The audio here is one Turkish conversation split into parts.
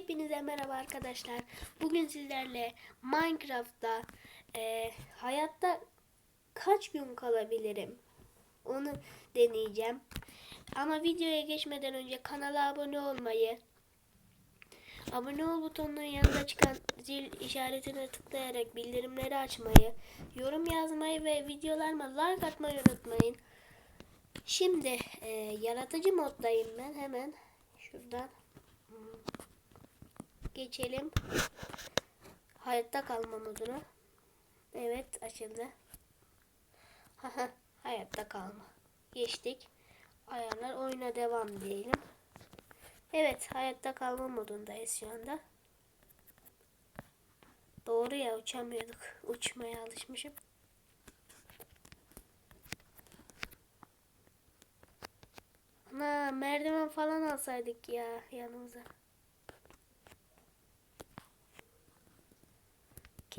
Hepinize merhaba arkadaşlar. Bugün sizlerle Minecraft'ta e, hayatta kaç gün kalabilirim onu deneyeceğim. Ama videoya geçmeden önce kanala abone olmayı, abone ol butonunun yanında çıkan zil işaretine tıklayarak bildirimleri açmayı, yorum yazmayı ve videolarıma like atmayı unutmayın. Şimdi e, yaratıcı moddayım ben hemen şuradan geçelim hayatta kalma moduna. Evet açıldı. Hayatta kalma. Geçtik. Ayarlar oyuna devam diyelim. Evet hayatta kalma modundayız şu anda. Doğru ya uçamıyorduk. Uçmaya alışmışım. Ana merdiven falan alsaydık ya yanımıza.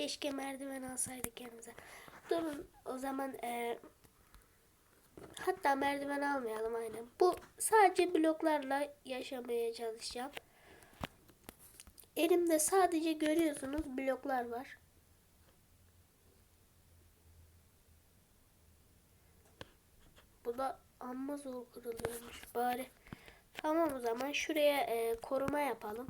Keşke merdiven alsaydık yanımıza. Durun o zaman e, hatta merdiven almayalım aynen. Bu sadece bloklarla yaşamaya çalışacağım. Elimde sadece görüyorsunuz bloklar var. Bu da amma zor kırılıyormuş. Bari tamam o zaman şuraya e, koruma yapalım.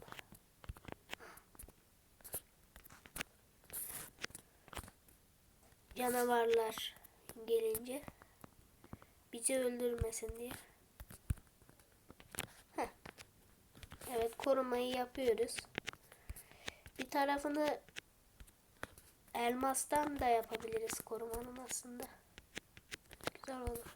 Canavarlar gelince bizi öldürmesin diye. Heh. Evet korumayı yapıyoruz. Bir tarafını elmastan da yapabiliriz korumanın aslında. Güzel olur.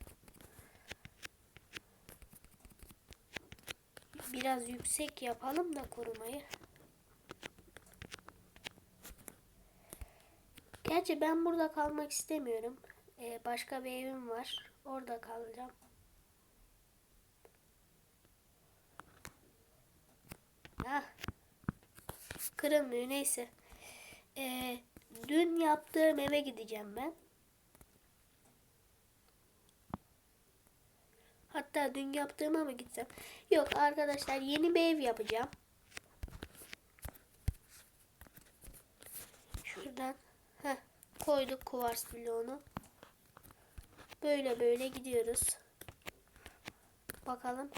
Biraz yüksek yapalım da korumayı. Gerçi ben burada kalmak istemiyorum. Ee, başka bir evim var. Orada kalacağım. Ah. Kırılmıyor neyse. Ee, dün yaptığım eve gideceğim ben. Hatta dün yaptığıma mı gitsem? Yok arkadaşlar yeni bir ev yapacağım. Şuradan heh, koyduk kuvars bloğunu. Böyle böyle gidiyoruz. Bakalım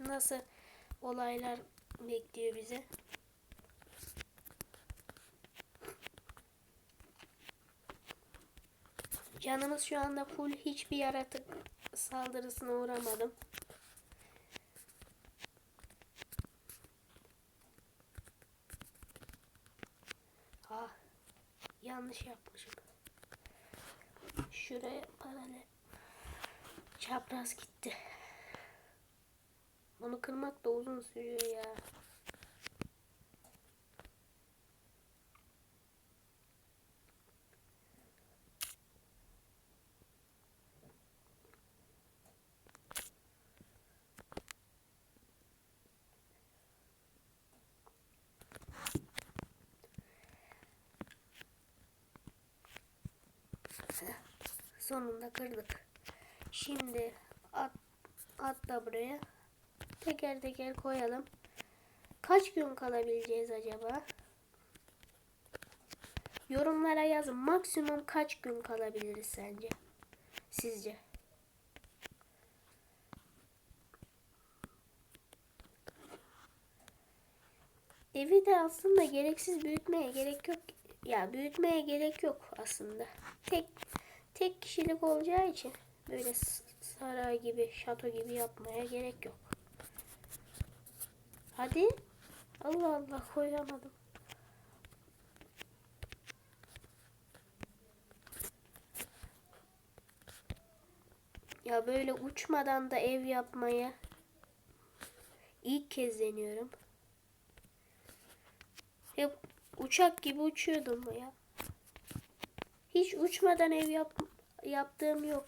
nasıl olaylar bekliyor bizi. Canımız şu anda full hiçbir yaratık saldırısına uğramadım. Ah, yanlış yapmışım. Şuraya paralel. Çapraz gitti. Bunu kırmak da uzun sürüyor ya. Sonunda kırdık. Şimdi at, at da buraya. Teker teker koyalım. Kaç gün kalabileceğiz acaba? Yorumlara yazın. Maksimum kaç gün kalabiliriz sence? Sizce? Evi de aslında gereksiz büyütmeye gerek yok. Ya büyütmeye gerek yok aslında. Tek tek kişilik olacağı için böyle saray gibi, şato gibi yapmaya gerek yok. Hadi. Allah Allah koyamadım. Ya böyle uçmadan da ev yapmaya ilk kez deniyorum. Hep uçak gibi uçuyordum ya. Hiç uçmadan ev yap yaptığım yok.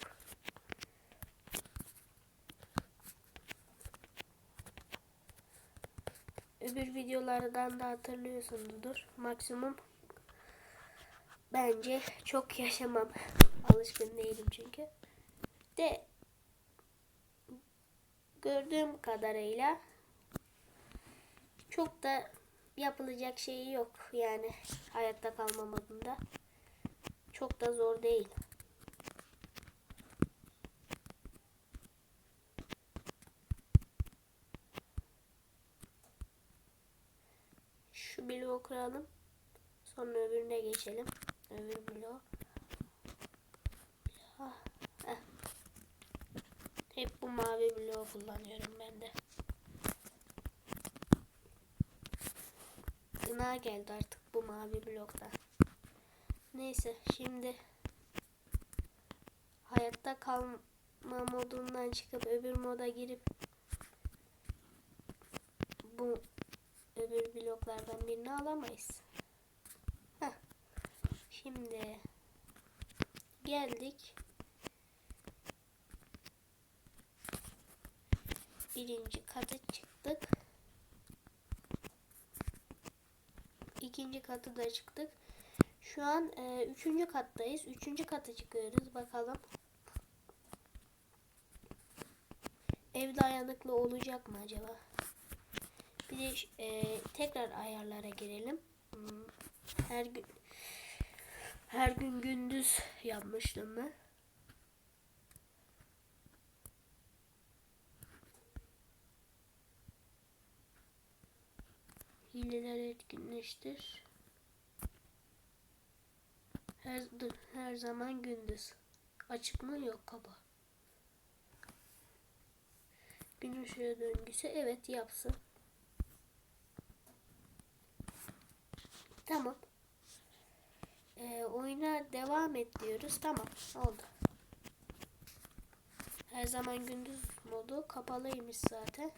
Öbür videolardan da hatırlıyorsunuzdur. Maksimum bence çok yaşamam. Alışkın değilim çünkü. De gördüğüm kadarıyla çok da yapılacak şey yok yani hayatta kalma modunda. Çok da zor değil. Şu bloğu. Sonra öbürüne geçelim. Öbür bloğu. Ah, heh. Hep bu mavi bloğu kullanıyorum ben de. Gına geldi artık bu mavi blokta. Neyse şimdi hayatta kalma modundan çıkıp öbür moda girip bu öbür bloklardan birini alamayız. Heh. Şimdi geldik. Birinci kata çıktık. İkinci katı da çıktık. Şu an e, üçüncü kattayız. Üçüncü kata çıkıyoruz. Bakalım. Ev dayanıklı olacak mı acaba? Bir de e, tekrar ayarlara girelim. Her gün her gün gündüz yapmıştım ben. Hileler etkinleştir. Her, dur, her zaman gündüz. Açık mı? Yok kaba. Gün ışığı döngüsü evet yapsın. Tamam. Ee, oyuna devam et diyoruz. Tamam oldu. Her zaman gündüz modu kapalıymış zaten.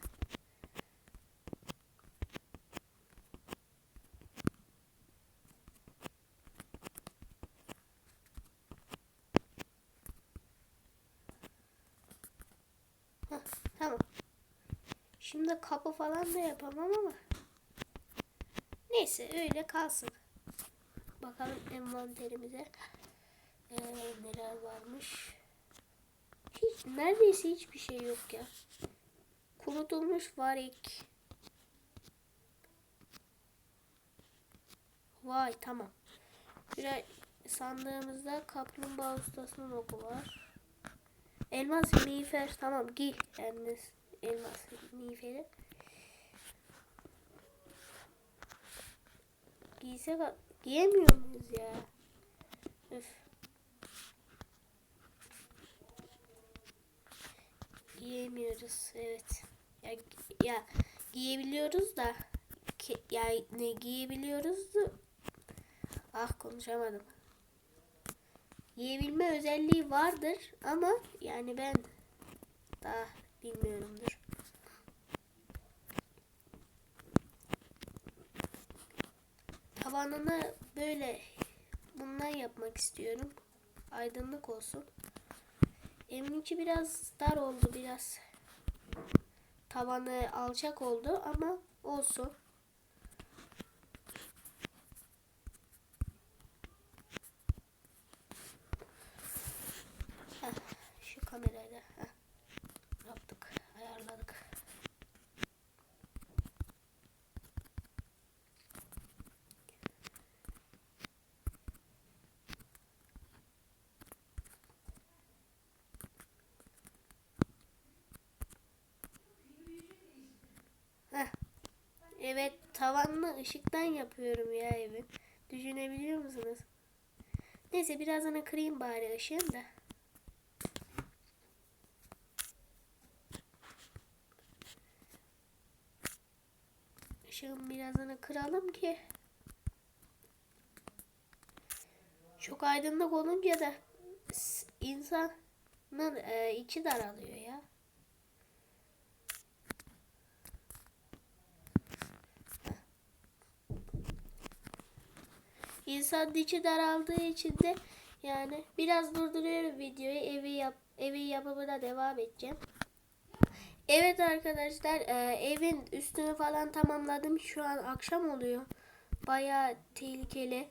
Heh, tamam. Şimdi kapı falan da yapamam ama. Neyse öyle kalsın. Bakalım envanterimize ee, neler varmış. Hiç neredeyse hiçbir şey yok ya. Kurutulmuş varik. Vay tamam. Şuraya sandığımızda kaplumbağa ustasının oku var. Elmas miğfer tamam giy. Yani elmas miğferi. Giysek giyemiyor muyuz ya? Öf. Giyemiyoruz evet. Ya, ya giyebiliyoruz da ki, ya ne giyebiliyoruz da ah konuşamadım. Giyebilme özelliği vardır ama yani ben daha bilmiyorumdur. Tavanını böyle bundan yapmak istiyorum. Aydınlık olsun. Evin içi biraz dar oldu biraz. Tavanı alçak oldu ama olsun. Heh, şu kamerayla heh, yaptık, ayarladık. Heh. Evet tavanlı ışıktan yapıyorum ya evin. Düşünebiliyor musunuz? Neyse birazdan kırayım bari ışığını da. Işığın birazını kıralım ki çok aydınlık olunca da insanın e, içi daralıyor ya. İnsan içi daraldığı için de yani biraz durduruyorum videoyu. Evi yap evi yapımına devam edeceğim. Evet arkadaşlar e, evin üstünü falan tamamladım. Şu an akşam oluyor. Baya tehlikeli.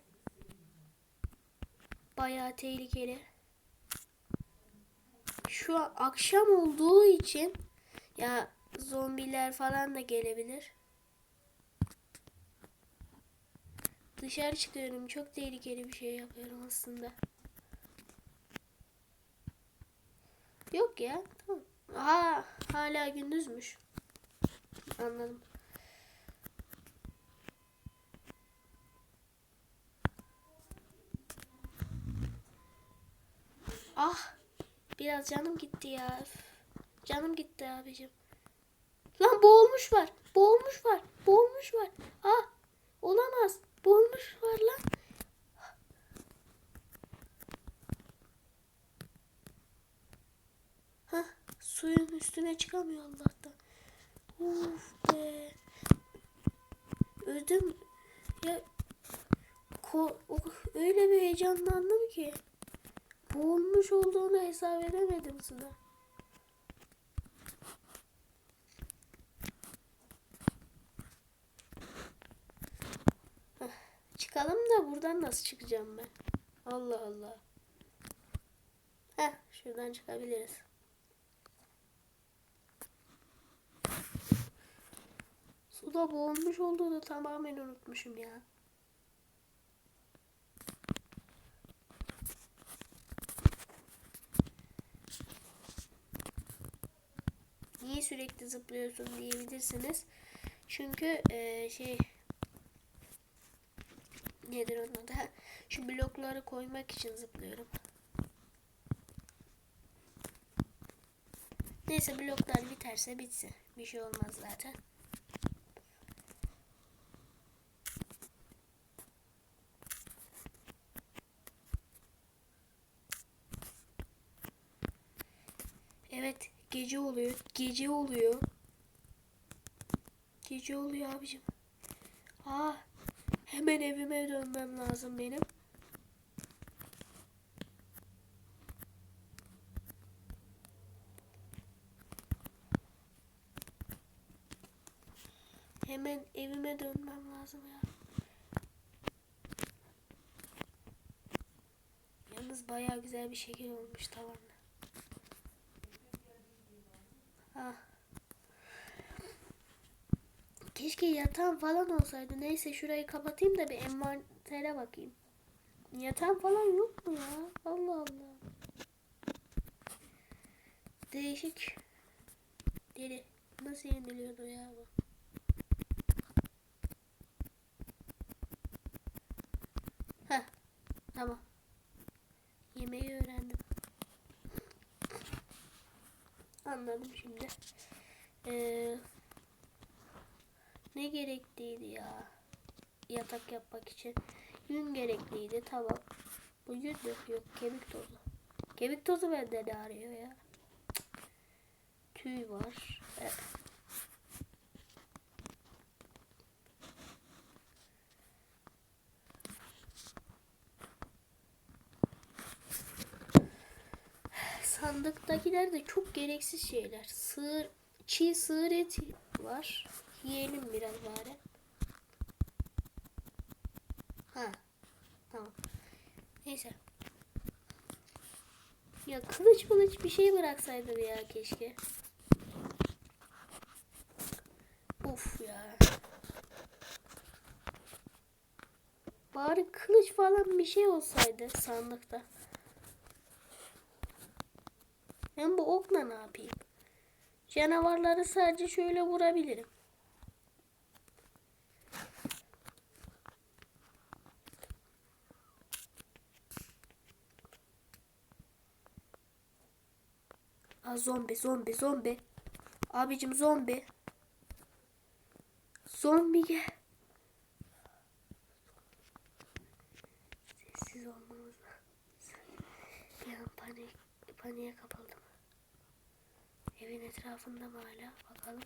Baya tehlikeli. Şu an akşam olduğu için ya zombiler falan da gelebilir. Dışarı çıkıyorum. Çok tehlikeli bir şey yapıyorum aslında. Yok ya. Tamam. Aha hala gündüzmüş. Anladım. Ah. Biraz canım gitti ya. Canım gitti abicim. Lan boğulmuş var. Boğulmuş var. Boğulmuş var. Ah. Olamaz. Boğulmuş var lan. Hah. Suyun üstüne çıkamıyor Allah'tan. Uf be. Ödüm. Ya. Ko o- öyle bir heyecanlandım ki. Boğulmuş olduğunu hesap edemedim sana. Heh, Çıkalım da buradan nasıl çıkacağım ben? Allah Allah. Heh, şuradan çıkabiliriz. Suda boğulmuş olduğunu tamamen unutmuşum ya. Niye sürekli zıplıyorsun diyebilirsiniz. Çünkü eee, şey nedir onun? Ha, Şu blokları koymak için zıplıyorum. Neyse bloklar biterse bitsin. Bir şey olmaz zaten. Evet, gece oluyor. Gece oluyor. Gece oluyor abicim. Aa, hemen evime dönmem lazım benim. Hemen evime dönmem lazım ya. Yalnız bayağı güzel bir şekil olmuş tavanla. Ah. Keşke yatağım falan olsaydı. Neyse şurayı kapatayım da bir envantere bakayım. Yatağım falan yok mu ya? Allah Allah. Değişik. Deli. Nasıl yeniliyordu ya bu? Heh. Tamam. Yemeği öğrendim. Anladım şimdi. Ee, ne gerekliydi ya? Yatak yapmak için. Yün gerekliydi. Tamam. Bu yün mü? Yok. Kemik tozu. Kemik tozu bende ne arıyor ya? Tüy var. Evet. Sandıktakiler de çok gereksiz şeyler. Sığır, çiğ sığır eti var. Yiyelim biraz bari. Ha. Tamam. Neyse. Ya kılıç kılıç bir şey bıraksaydım ya keşke. Uf ya. Bari kılıç falan bir şey olsaydı sandıkta. Ben bu okla ne yapayım? Canavarları sadece şöyle vurabilirim. Aa, zombi zombi zombi. Abicim zombi. Zombi gel. Sessiz olmamız lazım. Bir an panik, paniğe kapıldım. Evin etrafında mı hala? Bakalım.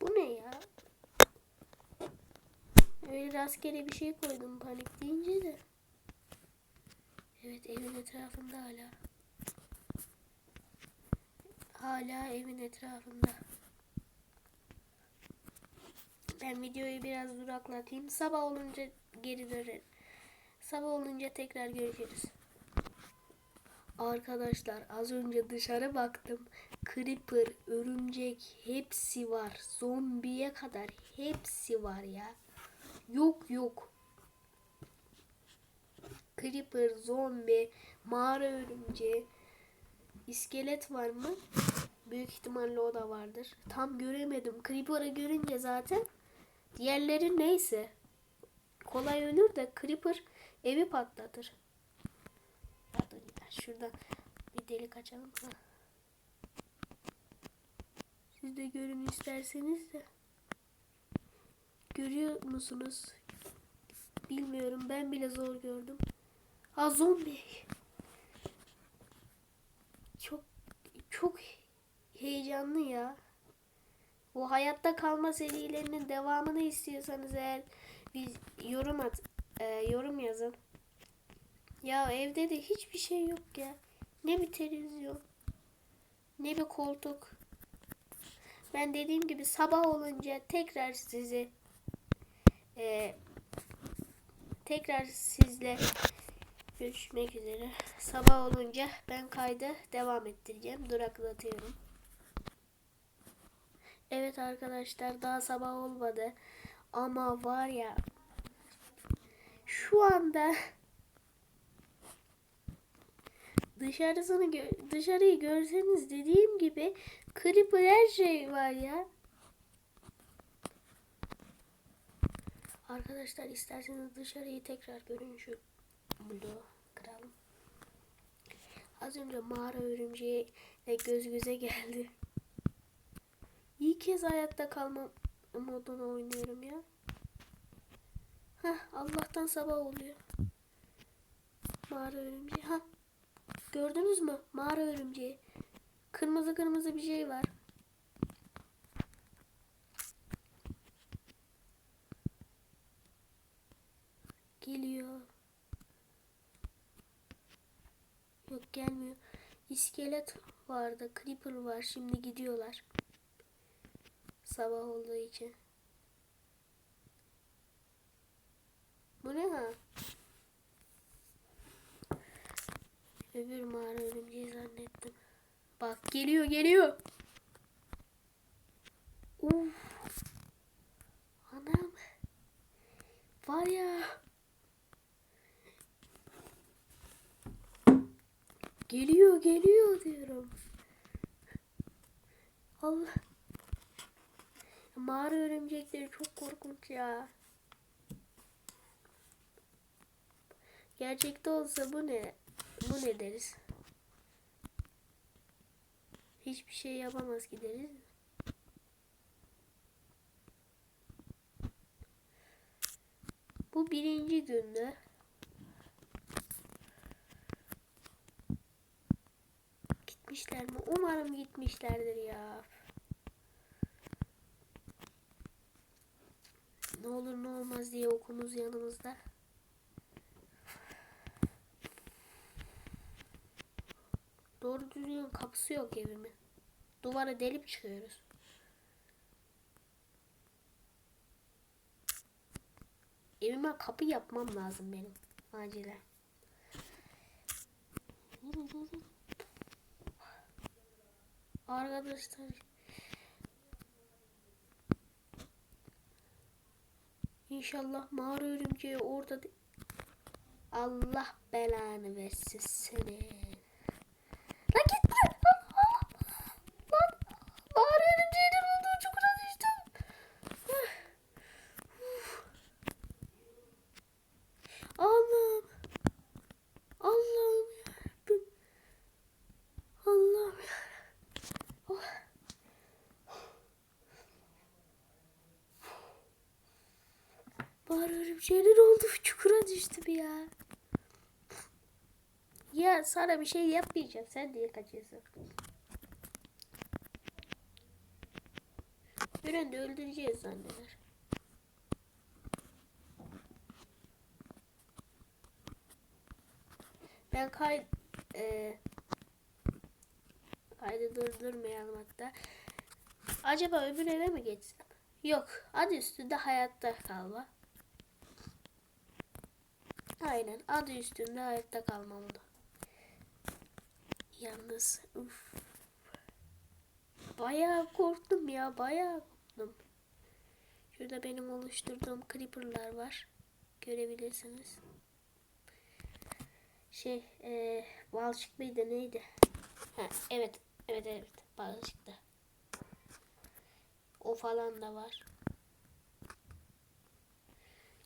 Bu ne ya? Öyle rastgele bir şey koydum panik deyince de. Evet evin etrafında hala. Hala evin etrafında. Ben videoyu biraz duraklatayım. Sabah olunca geri dönerim. Sabah olunca tekrar görüşürüz. Arkadaşlar az önce dışarı baktım. Creeper, örümcek hepsi var. Zombiye kadar hepsi var ya. Yok yok. Creeper, zombi, mağara örümceği, iskelet var mı? Büyük ihtimalle o da vardır. Tam göremedim. Creeper'ı görünce zaten diğerleri neyse. Kolay ölür de Creeper evi patlatır. Dur ya şuradan bir delik açalım. Ha. Siz de görün isterseniz de. Görüyor musunuz? Bilmiyorum ben bile zor gördüm. Ha zombi. Çok çok heyecanlı ya. Bu hayatta kalma serilerinin devamını istiyorsanız eğer bir yorum at, e, yorum yazın. Ya evde de hiçbir şey yok ya. Ne bir televizyon, ne bir koltuk. Ben dediğim gibi sabah olunca tekrar sizi e, tekrar sizle görüşmek üzere. Sabah olunca ben kaydı devam ettireceğim. Duraklatıyorum. Evet arkadaşlar daha sabah olmadı. Ama var ya şu anda dışarısını dışarıyı görseniz dediğim gibi creeper her şey var ya. Arkadaşlar isterseniz dışarıyı tekrar görün şu bloğu kıralım. Az önce mağara örümceğiyle göz göze geldi. İlk kez hayatta kalma modunu oynuyorum ya. Heh, Allah'tan sabah oluyor. Mağara örümceği. Ha. Gördünüz mü? Mağara örümceği. Kırmızı kırmızı bir şey var. Geliyor. Yok gelmiyor. İskelet vardı. Creeper var. Şimdi gidiyorlar. Sabah olduğu için. Bu ne ha? Öbür mağara örümceği zannettim. Bak geliyor geliyor. Uf. Anam. Var ya. Geliyor geliyor diyorum. Allah. Mağara örümcekleri çok korkunç ya. Gerçekte olsa bu ne? Bu ne deriz? Hiçbir şey yapamaz gideriz. Bu birinci gündü. Gitmişler mi? Umarım gitmişlerdir ya. Ne olur ne olmaz diye okumuz yanımızda. Doğru düzgün kapısı yok evimin. Duvara delip çıkıyoruz. Evime kapı yapmam lazım benim. Acilen. Arkadaşlar İnşallah mağara örümceği orada Allah belanı versin seni. Lan gitme. Lan, Allah. Lan mağara örümceğinin olduğu çukura düştüm. Allah'ım. Allah'ım yarabbim. Allah'ım yarabbim. Oh. Mağara örümceğinin olduğu çukura düştüm ya. Ya sana bir şey yapmayacağım. Sen niye kaçıyorsun? Gören de öldüreceğiz zanneder. Ben kay e, kaydı durdurmayalım hatta. Acaba öbür eve mi geçsem? Yok. Adı üstünde hayatta kalma. Aynen. Adı üstünde hayatta kalma modu. Yalnız uf. Bayağı korktum ya bayağı korktum. Şurada benim oluşturduğum creeper'lar var. Görebilirsiniz. Şey, e, balçık mıydı neydi? Ha, evet, evet, evet, balçıktı. O falan da var.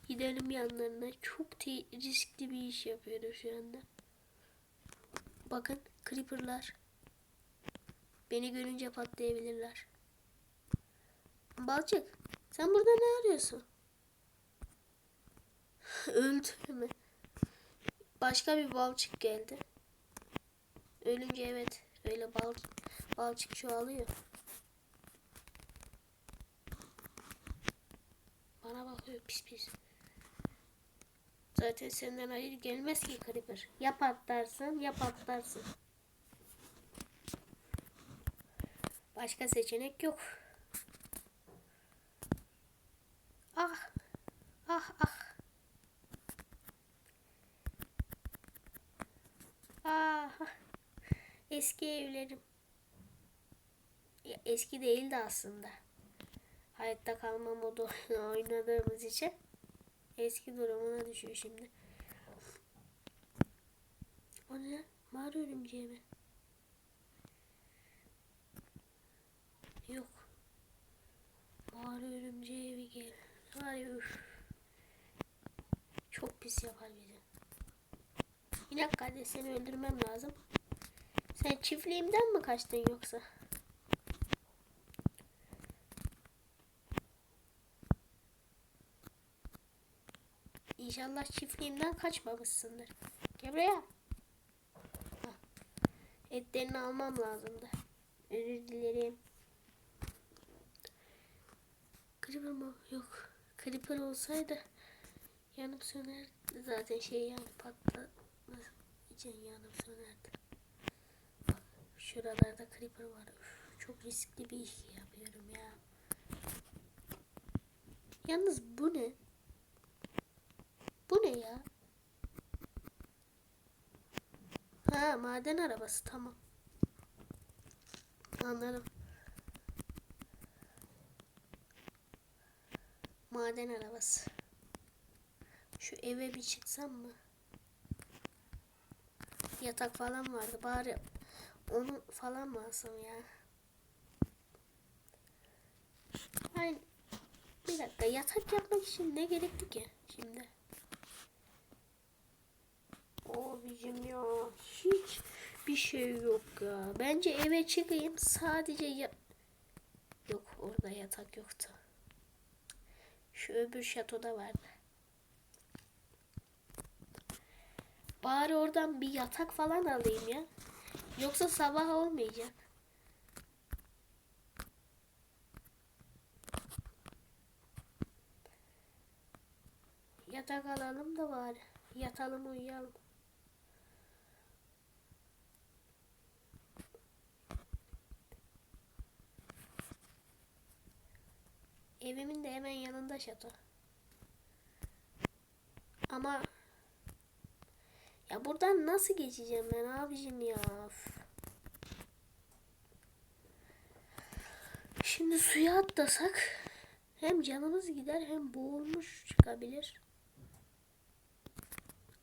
Gidelim yanlarına. Çok riskli bir iş yapıyorum şu anda. Bakın, creeper'lar. Beni görünce patlayabilirler. Balçık, sen burada ne arıyorsun? Öldü mü? Başka bir balçık geldi. Ölünce evet öyle bal balçık çoğalıyor. Bana bakıyor pis pis. Zaten senden hayır gelmez ki Creeper. Ya patlarsın ya patlarsın. Başka seçenek yok. Ah. Ah ah. Ah. Eski evlerim. Ya, eski değildi aslında. Hayatta kalma modu oynadığımız için eski durumuna düşüyor şimdi. O ne? Mağara örümceği mi? Yok. Mağara örümceği evi gel. Ay üf. Çok pis yapar bizi. İnek kardeş seni öldürmem lazım. Sen çiftliğimden mi kaçtın yoksa? İnşallah çiftliğimden kaçmamışsındır. Gel buraya. Etlerini almam lazımdı. Özür dilerim. Creeper mı? Yok. Creeper olsaydı yanıp sönerdi. Zaten şey yani patlaması için yanıp sönerdi. Bak, şuralarda creeper var. Üf, çok riskli bir iş yapıyorum ya. Yalnız bu ne? Bu ne ya? Ha maden arabası tamam. Anladım. Maden arabası. Şu eve bir çıksam mı? Yatak falan vardı. Bari onu falan mı alsam ya? Hayır. Bir dakika yatak yapmak için ne gerekti ki şimdi? Abicim ya hiç bir şey yok ya. Bence eve çıkayım sadece ya... Yok orada yatak yoktu. Şu öbür şatoda vardı. Bari oradan bir yatak falan alayım ya. Yoksa sabah olmayacak. Yatak alalım da bari. Yatalım uyuyalım. Evimin de hemen yanında şato. Ama ya buradan nasıl geçeceğim ben abicim ya? Şimdi suya atlasak hem canımız gider hem boğulmuş çıkabilir.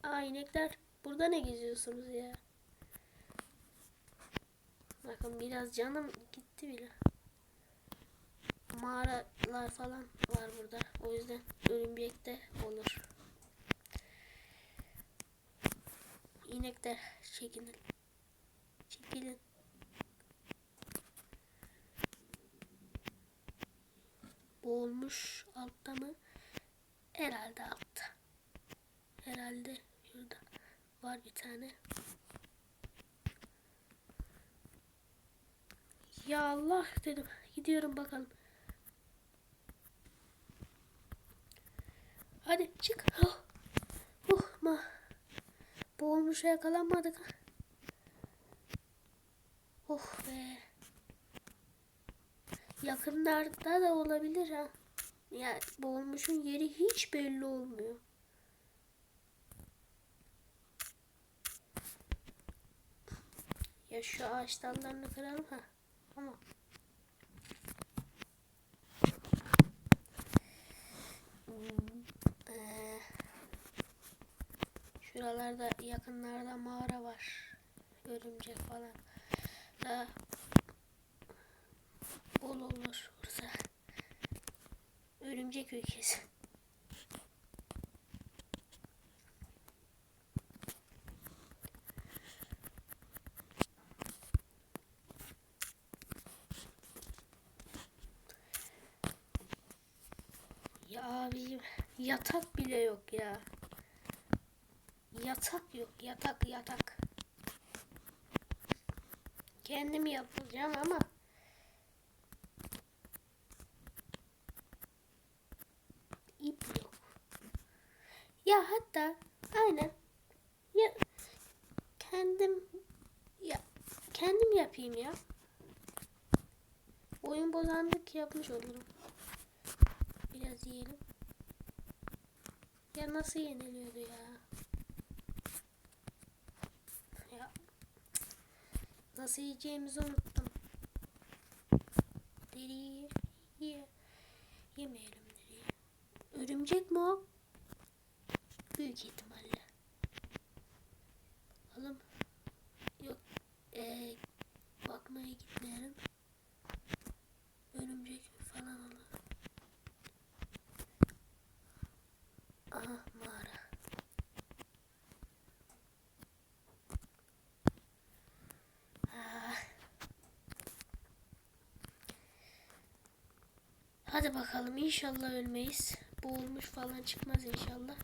Aa inekler burada ne geziyorsunuz ya? Bakın biraz canım gitti bile. Mağaralar falan var burada. O yüzden örümcek de olur. İnekler çekilin. Çekilin. Boğulmuş altta mı? Herhalde altta. Herhalde şurada var bir tane. Ya Allah dedim. Gidiyorum bakalım. Hadi çık. Oh, oh ma. Boğulmuşa yakalanmadık. Oh be. Yakınlarda da olabilir ha. Ya boğulmuşun yeri hiç belli olmuyor. Ya şu ağaç dallarını kıralım ha. Tamam. Ee, şuralarda yakınlarda mağara var. Örümcek falan. Da bol olur burası. Örümcek ülkesi. Ya abicim yatak bile yok ya. Yatak yok yatak yatak. Kendim yapacağım ama ip yok. Ya hatta aynen ya kendim ya kendim yapayım ya. Oyun bozanlık yapmış olurum. Biraz yiyelim. Ya nasıl yeniliyordu? Ya nasıl yiyeceğimizi unuttum. Deriyi ye. Yemeyelim deriyi. Örümcek mi o? Büyük ihtimalle. Bakalım. Yok. Ee, bakmaya gitmeyelim. Örümcek falan olur. Aha mağara. Ah. Hadi bakalım inşallah ölmeyiz. Boğulmuş falan çıkmaz inşallah.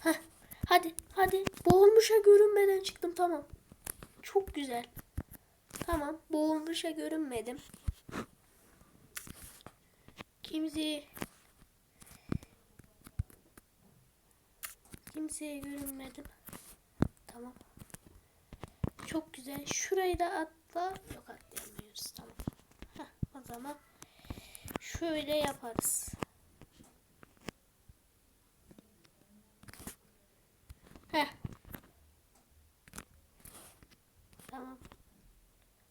Heh, hadi hadi boğulmuşa görünmeden çıktım tamam. Çok güzel. Tamam boğulmuşa görünmedim. Kimse kimseye görünmedim. Tamam. Çok güzel. Şurayı da atla. Yok atlayamıyoruz. Tamam. Heh, o zaman şöyle yaparız. Heh. Tamam.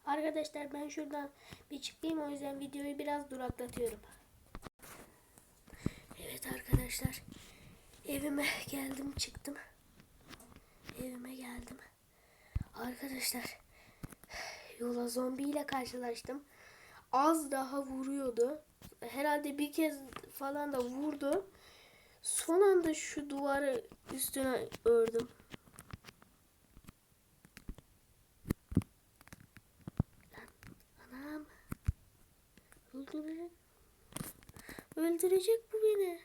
Arkadaşlar ben şuradan bir çıkayım o yüzden videoyu biraz duraklatıyorum. Evet arkadaşlar. Evime geldim çıktım. Evime geldim. Arkadaşlar yola zombiyle karşılaştım. Az daha vuruyordu. Herhalde bir kez falan da vurdu. Son anda şu duvarı üstüne ördüm. Lan anam. Öldürecek. Öldürecek bu beni.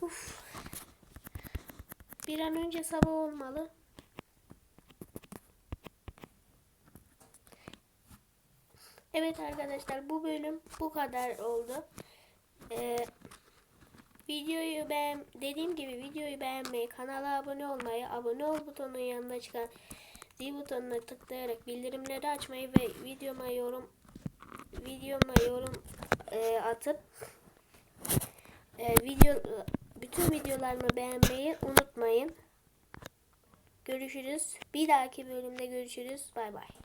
Uf. Bir an önce sabah olmalı. Evet arkadaşlar bu bölüm bu kadar oldu. Ee, videoyu beğen dediğim gibi videoyu beğenmeyi, kanala abone olmayı, abone ol butonunun yanına çıkan zil butonuna tıklayarak bildirimleri açmayı ve videoma yorum videoma yorum e, atıp e, video bütün videolarımı beğenmeyi unutmayın. Görüşürüz. Bir dahaki bölümde görüşürüz. Bay bay.